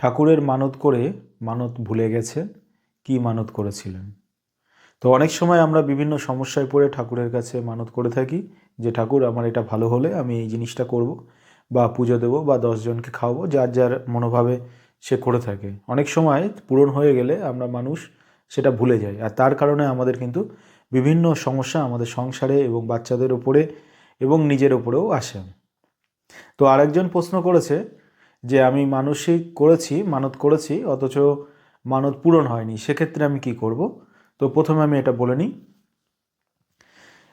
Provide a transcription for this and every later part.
ঠাকুরের মানত করে মানত ভুলে গেছে, কি মানত করেছিলেন? তো অনেক সময় আমরা বিভিন্ন সমস্যায় পড়ে ঠাকুরের কাছে মানত করে থাকি, যে ঠাকুর আমার এটা ভালো হলে আমি এই জিনিসটা করব বা পুজো দেবো বা দশজনকে খাওয়াবো, যার যার মনোভাবে সে করে থাকে। অনেক সময় পূরণ হয়ে গেলে আমরা মানুষ সেটা ভুলে যাই, আর তার কারণে আমাদের কিন্তু বিভিন্ন সমস্যা আমাদের সংসারে এবং বাচ্চাদের ওপরে এবং নিজের ওপরেও আসে। তো আরেকজন প্রশ্ন করেছে যে আমি মানসিক করেছি, মানত করেছি, অথচ মানত পূরণ হয়নি, সেক্ষেত্রে আমি কি করব? তো প্রথমে আমি এটা বলে নিই।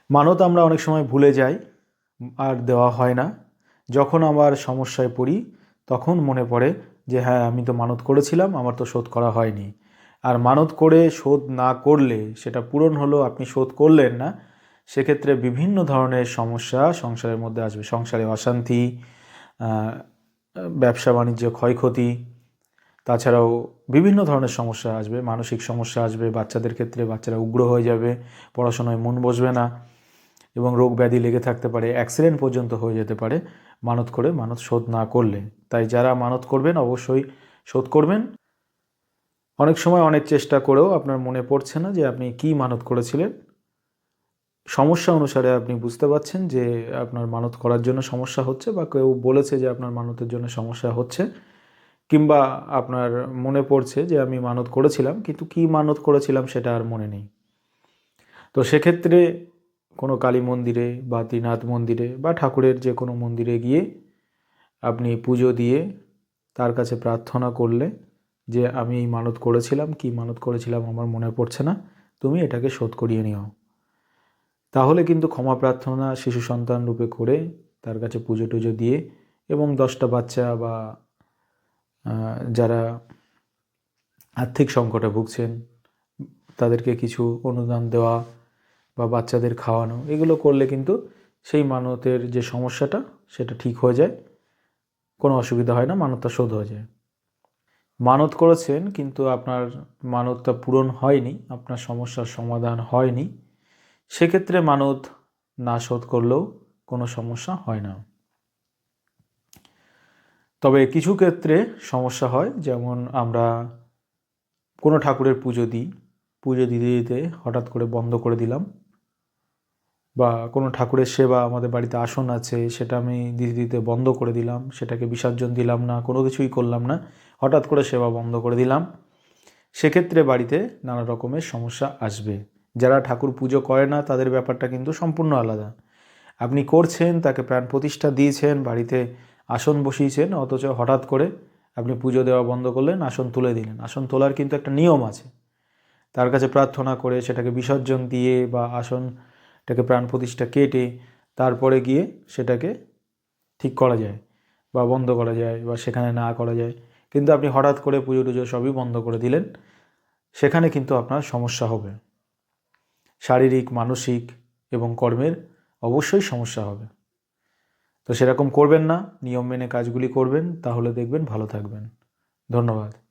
মানত আমরা অনেক সময় ভুলে যাই, আর দেওয়া হয় না। যখন আমার সমস্যায় পড়ি, তখন মনে পড়ে যে হ্যাঁ আমি তো মানত করেছিলাম, আমার তো শোধ করা হয়নি। আর মানত করে শোধ না করলে, সেটা পূরণ হলো, আপনি শোধ করলেন না, সেক্ষেত্রে বিভিন্ন ধরনের সমস্যা সংসারের মধ্যে আসবে। সংসারে অশান্তি ব্যবসা বাণিজ্য ক্ষয়ক্ষতি, তাছাড়াও বিভিন্ন ধরনের সমস্যা আসবে, মানসিক সমস্যা আসবে, বাচ্চাদের ক্ষেত্রে বাচ্চারা উগ্র হয়ে যাবে, পড়াশোনায় মন বসবে না এবং রোগ ব্যাধি লেগে থাকতে পারে অ্যাক্সিডেন্ট পর্যন্ত হয়ে যেতে পারে, মানত করে মানত শোধ না করলে। তাই যারা মানত করবেন, অবশ্যই শোধ করবেন। অনেক সময় অনেক চেষ্টা করেও আপনার মনে পড়ছে না যে আপনি কি মানত করেছিলেন। সমস্যা অনুসারে আপনি বুঝতে পারছেন যে আপনার মানত করার জন্য সমস্যা হচ্ছে বা কেউ বলেছে যে আপনার মানতের জন্য সমস্যা হচ্ছে, কিংবা আপনার মনে পড়ছে যে আমি মানত করেছিলাম, কিন্তু কি মানত করেছিলাম সেটা আর মনে নেই। তো সেক্ষেত্রে কোনো কালী মন্দিরে বা ত্রিনাথ মন্দিরে বা ঠাকুরের যে কোনো মন্দিরে গিয়ে আপনি পুজো দিয়ে তার কাছে প্রার্থনা করলে যে আমি এই মানত করেছিলাম, কি মানত করেছিলাম আমার মনে পড়ছে না, তুমি এটাকে শোধ করিয়ে নিও। তাহলে কিন্তু ক্ষমা প্রার্থনা শিশু সন্তান রূপে করে তার কাছে পুজো টুজো দিয়ে এবং দশটা বাচ্চা বা যারা আর্থিক সংকটে ভুগছেন, তাদেরকে কিছু অনুদান দেওয়া বা বাচ্চাদের খাওয়ানো, এগুলো করলে কিন্তু সেই মানতের যে সমস্যাটা, সেটা ঠিক হয়ে যায়। কোনো অসুবিধা হয় না মানতটা শোধ হয়ে যায়। মানত করেছেন, কিন্তু আপনার মানতটা পূরণ হয়নি, আপনার সমস্যার সমাধান হয়নি। সেক্ষেত্রে মানত না শোধ করলেও কোনো সমস্যা হয় না। তবে কিছু ক্ষেত্রে সমস্যা হয়, যেমন আমরা কোনো ঠাকুরের পুজো দিই, পুজো দিতে দিতে হঠাৎ করে বন্ধ করে দিলাম বা কোনো ঠাকুরের সেবা আমাদের বাড়িতে আসন আছে, সেটা আমি দিতে দিতে বন্ধ করে দিলাম, সেটাকে বিসর্জন দিলাম না, কোনো কিছুই করলাম না, হঠাৎ করে সেবা বন্ধ করে দিলাম, সেক্ষেত্রে বাড়িতে নানা রকমের সমস্যা আসবে। যারা ঠাকুর পুজো করে না, তাদের ব্যাপারটা কিন্তু সম্পূর্ণ আলাদা। আপনি করছেন, তাকে প্রাণ প্রতিষ্ঠা দিয়েছেন, বাড়িতে আসন বসিয়েছেন, অথচ হঠাৎ করে আপনি পুজো দেওয়া বন্ধ করলেন, আসন তুলে দিলেন। আসন তোলার কিন্তু একটা নিয়ম আছে। তার কাছে প্রার্থনা করে সেটাকে বিসর্জন দিয়ে বা আসনটাকে প্রাণ প্রতিষ্ঠা কেটে তারপরে গিয়ে সেটাকে ঠিক করা যায় বা বন্ধ করা যায় বা সেখানে না করা যায়। কিন্তু আপনি হঠাৎ করে পুজো টুজো সবই বন্ধ করে দিলেন, সেখানে কিন্তু আপনার সমস্যা হবে। শারীরিক, মানসিক এবং কর্মের অবশ্যই সমস্যা হবে। তো সেরকম করবেন না, নিয়ম মেনে কাজগুলি করবেন, তাহলে দেখবেন ভালো থাকবেন। ধন্যবাদ।